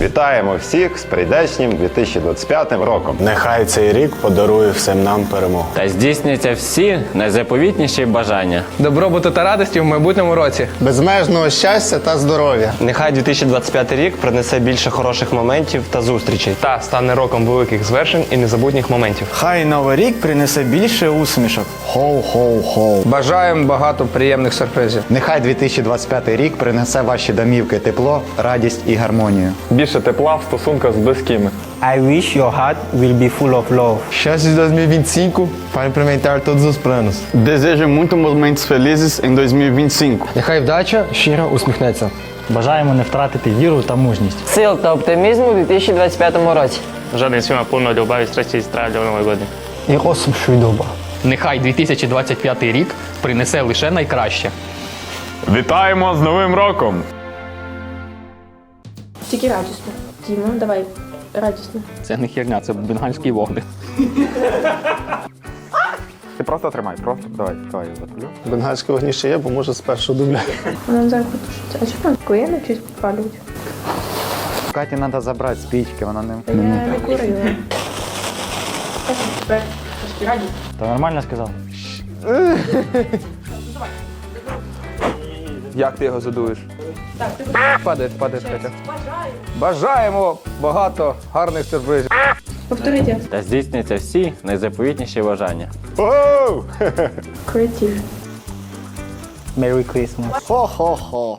Вітаємо всіх з прийдешнім 2025 роком. Нехай цей рік подарує всім нам перемогу. Та здійсняться всі найзаповітніші бажання. Добробуту та радості в майбутньому році. безмежного щастя та здоров'я. Нехай 2025 рік принесе більше хороших моментів та зустрічей. Та стане роком великих звершень і незабутніх моментів. Хай новий рік принесе більше усмішок. Хоу-хоу-хоу. Бажаємо багато приємних сюрпризів. Нехай 2025 рік принесе ваші домівки тепло, радість і гармонію. більше тепла в стосунках з близькими. I wish your heart will be full of love. Chance de 2025 para implementar todos os planos. Desejo muitos momentos felizes em 2025. Нехай вдача щиро усміхнеться. Бажаємо не втратити віру та мужність. Сил та оптимізму у 2025 році. Жоден всіма повно любові, страсті і страх для Нового року. І осм швидоба. Нехай 2025 рік принесе лише найкраще. Вітаємо з Новим роком! Тільки радісно. Діма, давай радісно. Це не херня, це бенгальський вогник. Ти просто тримай, просто давай, давай я запалю. Бенгальське вогніше є, бо може з першого дубля. Вона зараз потушиться. А чому я навчусь підпалювати? Каті треба забрати спічки, вона не. Я не курила. Тепер трошки радість. Та нормально сказав? Як ти його задуєш? Падає, падає, Катя. Бажаємо багато гарних сюрпризів. Повторіть. Та здійсняться всі найзаповітніші бажання. Оу! Креатив. Merry Christmas. Хо-хо-хо.